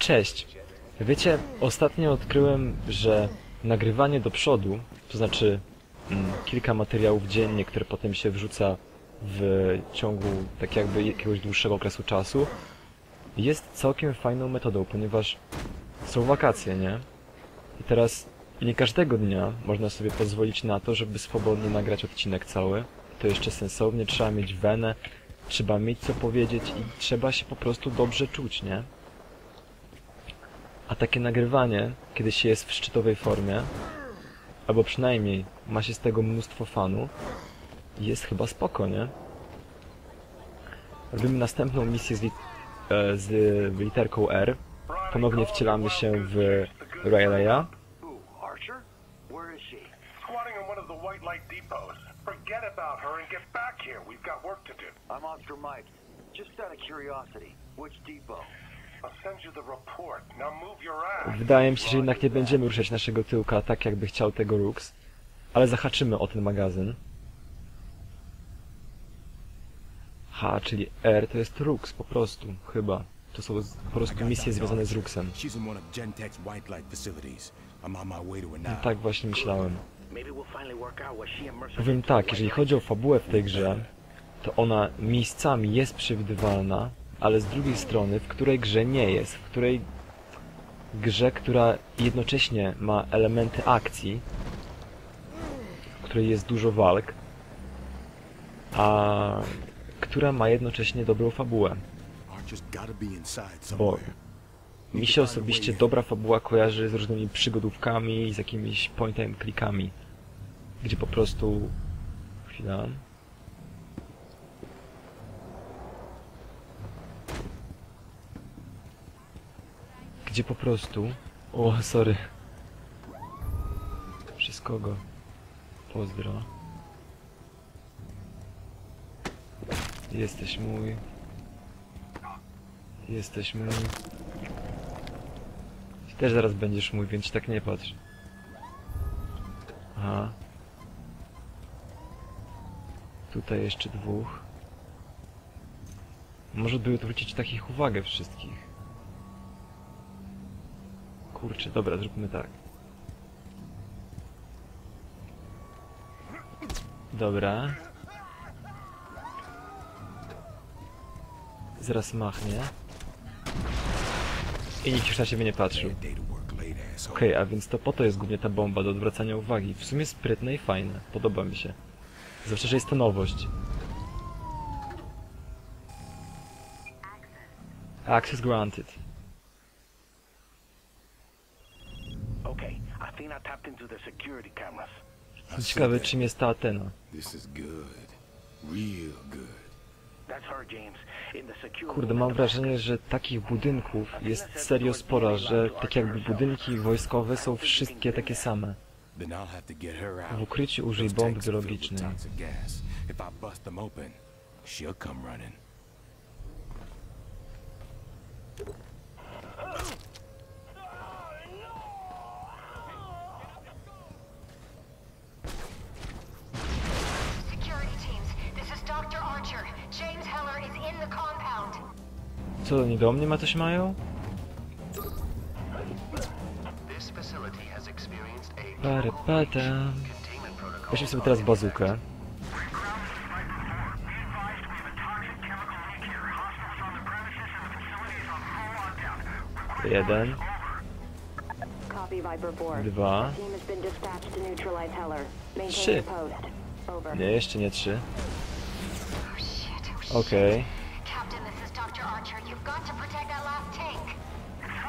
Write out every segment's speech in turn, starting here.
Cześć. Wiecie, ostatnio odkryłem, że nagrywanie do przodu, to znaczy mm, kilka materiałów dziennie, które potem się wrzuca w ciągu tak jakby jakiegoś dłuższego okresu czasu, jest całkiem fajną metodą, ponieważ są wakacje, nie? I teraz nie każdego dnia można sobie pozwolić na to, żeby swobodnie nagrać odcinek cały. To jeszcze sensownie, trzeba mieć wenę, trzeba mieć co powiedzieć i trzeba się po prostu dobrze czuć, nie? A takie nagrywanie, kiedy się jest w szczytowej formie, albo przynajmniej ma się z tego mnóstwo fanu, jest chyba spoko, nie? Robimy następną misję z, lit e, z literką R. Ponownie wcielamy się w Rayleigha. I'm Oscar Mike. Just out of curiosity, which depot? Wydaje mi się, że jednak nie będziemy ruszać naszego tyłka tak, jakby chciał tego Rux. Ale zahaczymy o ten magazyn. H, czyli R to jest Rux po prostu, chyba. To są po prostu misje związane z Ruxem. No, tak właśnie myślałem. Powiem tak, jeżeli chodzi o fabułę w tej grze, to ona miejscami jest przewidywalna, ale z drugiej strony, w której grze nie jest, w której grze, która jednocześnie ma elementy akcji, w której jest dużo walk, a która ma jednocześnie dobrą fabułę. Bo mi się osobiście dobra fabuła kojarzy z różnymi przygodówkami i z jakimiś point and clickami, gdzie po prostu... Chwila... Po prostu... O, sorry. Przez kogo? Pozdro. Jesteś mój. Jesteś mój. Ty też zaraz będziesz mój, więc tak nie patrz. Aha. Tutaj jeszcze dwóch. Może by zwrócić takich uwagę wszystkich. Kurczę, dobra, zróbmy tak. Dobra. Zaraz machnie. I nikt już na siebie nie patrzył. Okej, a więc to po to jest głównie ta bomba, do odwracania uwagi. W sumie sprytne i fajne. Podoba mi się. Zwłaszcza, że jest to nowość. Access granted. Okay, I think I tapped into the security cameras. Jestem ciekawy, czym jest ta Atena. This is good. Real good. That's her, James. In the security Kurde, mam wrażenie, że takich budynków jest serio sporo, że tak jakby budynki wojskowe są wszystkie takie same. W ukryciu użyj with biologicznej. she'll come running. Co, oni do mnie ma coś mają? Parę protocol. Weźmy sobie teraz bazukę. Jeden, Copy Viper 4. dwa, Trzy. nie, jeszcze nie trzy. Oh oh. Okej. Captain,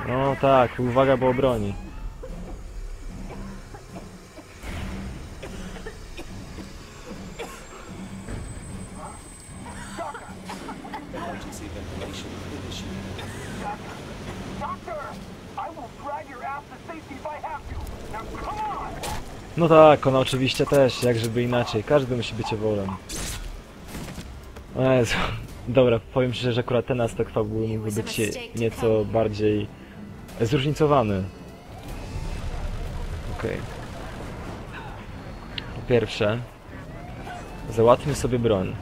No tak, uwaga, bo obroni. No tak, ona oczywiście też, jak żeby inaczej. Każdy musi być owolem. O Jezu. Dobra, powiem szczerze, że akurat ten aspekt fabuły mógłby być nieco bardziej zróżnicowany. Okej. Po pierwsze, załatwmy sobie broń.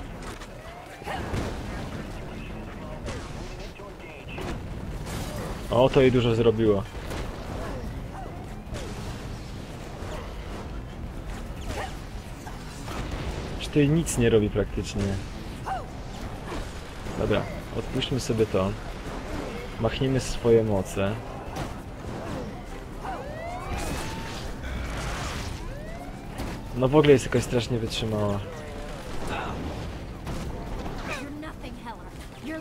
O, to jej dużo zrobiło. Czy nic nie robi praktycznie. Dobra, odpuśćmy sobie to. Machnijmy swoje moce. No w ogóle jest jakoś strasznie wytrzymała.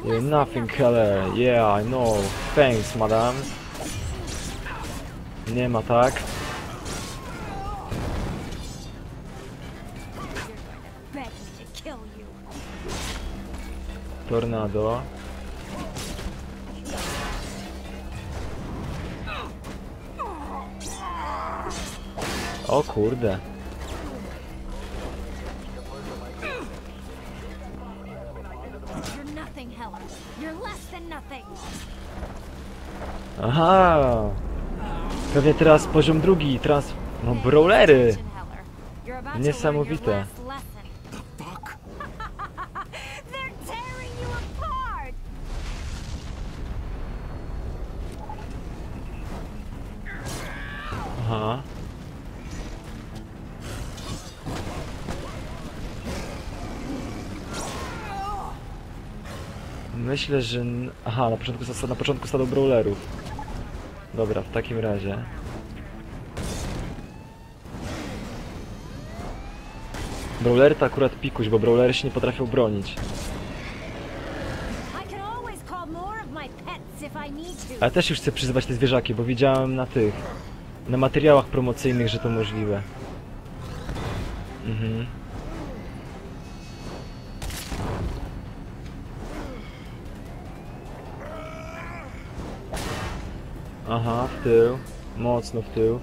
You're nothing, Heller. Yeah, I know. Thanks, madam. Nie ma tak. Tornado. O kurde. Aha! Pewnie teraz poziom drugi, teraz... No brawlery! Niesamowite. Aha. Myślę, że... Aha, na początku, na początku stadą brawlerów. Dobra, w takim razie... Brawlery to akurat pikuś, bo brawlery się nie potrafią bronić. Ale też już chcę przyzywać te zwierzaki, bo widziałem na tych... Na materiałach promocyjnych, że to możliwe. Mhm. Aha, w tył. Mocno w tył.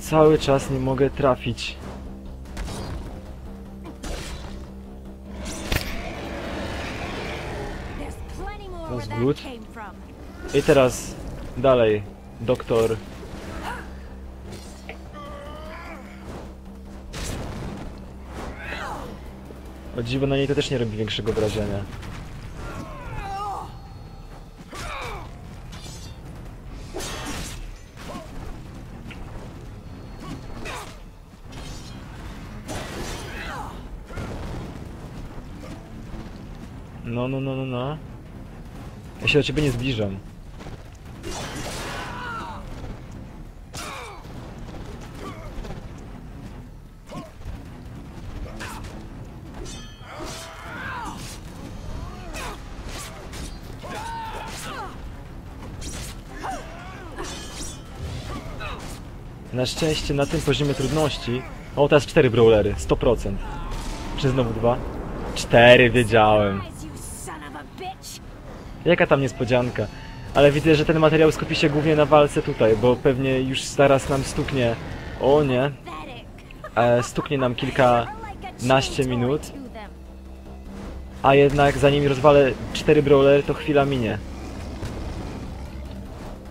Cały czas nie mogę trafić. From. I teraz dalej, doktor. O dziwo na niej to też nie robi większego wrażenia. No, no, no, no, no. Ja się do ciebie nie zbliżam. Na szczęście na tym poziomie trudności... O, teraz cztery brawlery, 100%. Czy znowu dwa? Cztery, wiedziałem. Jaka tam niespodzianka. Ale widzę, że ten materiał skupi się głównie na walce tutaj, bo pewnie już zaraz nam stuknie... O nie, e, stuknie nam kilka... You're like a Naście chain toy minut. A jednak zanim rozwalę cztery brawlery, to chwila minie.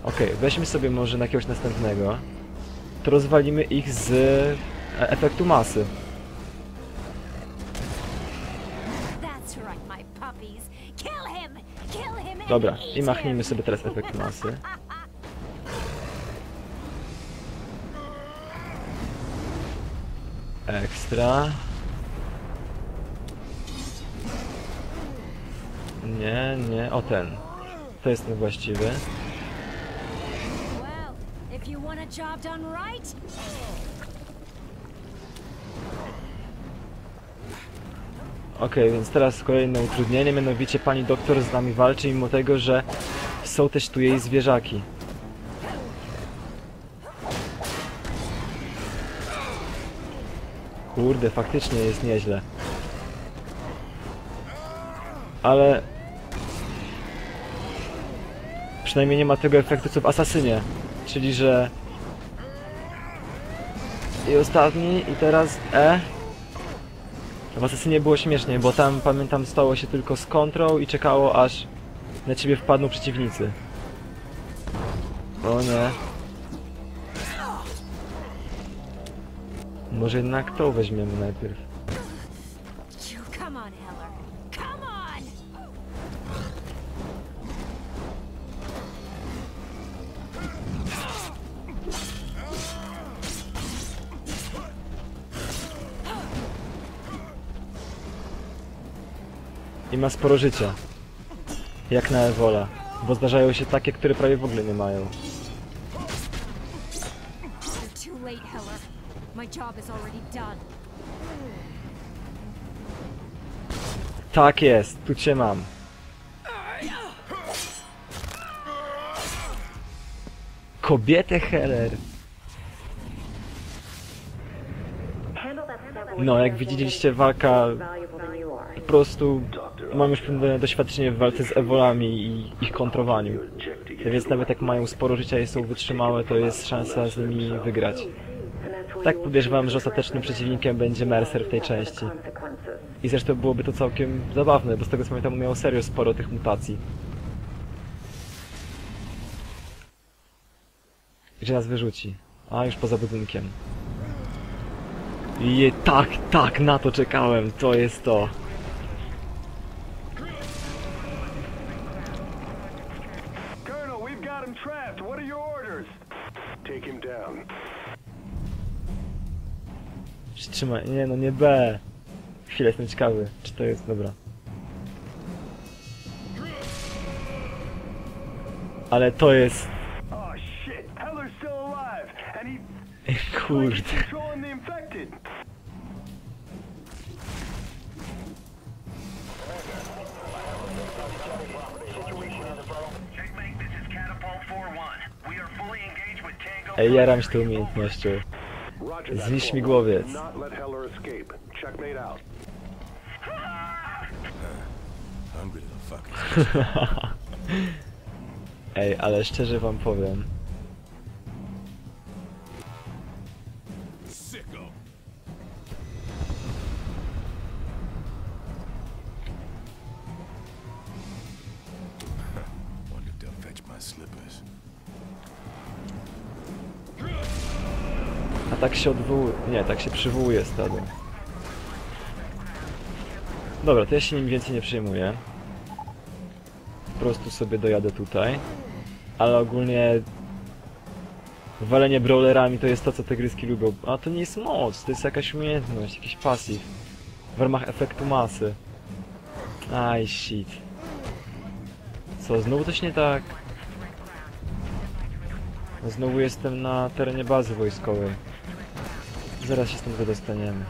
Okej, weźmy sobie może na jakiegoś następnego. To rozwalimy ich z e, efektu masy. Dobra, i machnijmy sobie teraz efekt masy. Ekstra. Nie, nie, o ten. To jest ten właściwy. Okej, więc teraz kolejne utrudnienie, mianowicie pani doktor z nami walczy, mimo tego, że są też tu jej zwierzaki. Kurde, faktycznie jest nieźle. Ale... Przynajmniej nie ma tego efektu co w Asasynie. Czyli, że... I ostatni, i teraz E. W Asasynie było śmiesznie, bo tam pamiętam stało się tylko z kontrą i czekało aż na ciebie wpadną przeciwnicy. O nie. Może jednak to weźmiemy najpierw. I ma sporo życia. Jak na Ewola. Bo zdarzają się takie, które prawie w ogóle nie mają. Tak jest, tu cię mam. Kobietę Heller. No, jak widzieliście, walka po prostu mam już pewne doświadczenie w walce z Ewolami i ich kontrowaniu. Więc nawet jak mają sporo życia i są wytrzymałe, to jest szansa z nimi wygrać. Tak podejrzewam, że ostatecznym przeciwnikiem będzie Mercer w tej części. I zresztą byłoby to całkiem zabawne, bo z tego co pamiętam miało serio sporo tych mutacji. Gdzie nas wyrzuci? A, już poza budynkiem. I tak, tak, na to czekałem, to jest to. Trzymaj, nie no, nie B. Chwilę, jestem ciekawy, czy to jest, dobra. Ale to jest, kurde. he's controlling the infected. Checkmate, this is Catapult 4-1. We are fully engaged with Tango. Ej, jaram się tą umiejętnością. Zniszcz mi Corporal. głowiec. Not let Heller escape. Checkmate out. Hungry little fuckers. Ej, ale szczerze wam powiem. Tak się odwołuje. Nie, tak się przywołuje stado. Dobra, to ja się nim więcej nie przejmuję. Po prostu sobie dojadę tutaj. Ale ogólnie... Walenie brawlerami to jest to, co te gryski lubią. A to nie jest moc, to jest jakaś umiejętność, jakiś pasyw. W ramach efektu masy. Aj, shit. Co, znowu coś nie tak? No Znowu jestem na terenie bazy wojskowej. Zaraz się stąd wydostaniemy.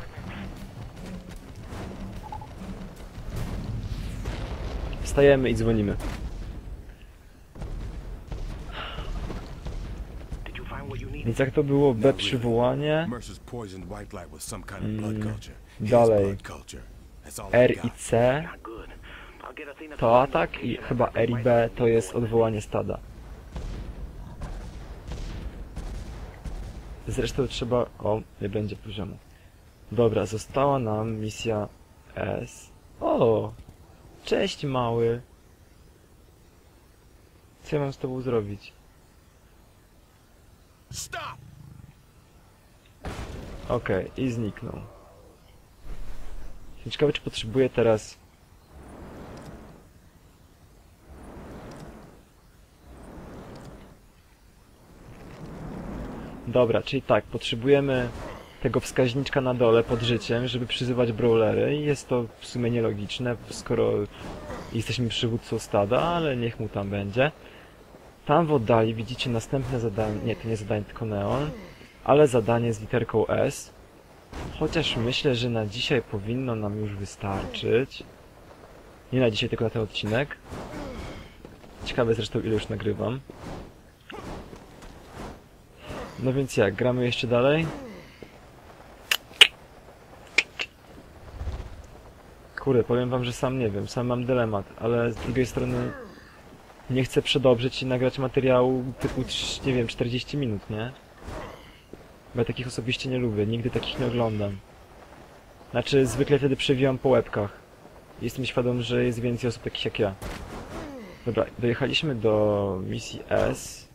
Wstajemy i dzwonimy. Więc jak to było B przywołanie, blood Mm, dalej. I R i C to atak i chyba R i B to jest odwołanie stada. Zresztą trzeba... O, nie będzie poziomu. Dobra, została nam misja S. O! Cześć mały! Co ja mam z tobą zrobić? Stop! Okej, i zniknął. Ciekawy, czy potrzebuję teraz... Dobra, czyli tak, potrzebujemy tego wskaźniczka na dole pod życiem, żeby przyzywać brawlery i jest to w sumie nielogiczne, skoro jesteśmy przywódcą stada, ale niech mu tam będzie. Tam w oddali widzicie następne zadanie, nie, to nie zadanie, tylko neon, ale zadanie z literką S. Chociaż myślę, że na dzisiaj powinno nam już wystarczyć. Nie na dzisiaj, tylko na ten odcinek. Ciekawe zresztą ile już nagrywam. No więc jak, gramy jeszcze dalej? Kurde, powiem wam, że sam nie wiem, sam mam dylemat, ale z drugiej strony nie chcę przedobrzyć i nagrać materiału typu, nie wiem, 40 minut, nie? Bo ja takich osobiście nie lubię, nigdy takich nie oglądam. Znaczy, zwykle wtedy przewijam po łebkach. Jestem świadom, że jest więcej osób takich jak ja. Dobra, dojechaliśmy do misji S.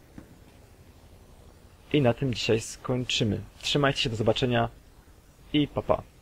I na tym dzisiaj skończymy. Trzymajcie się, do zobaczenia i papa. Pa.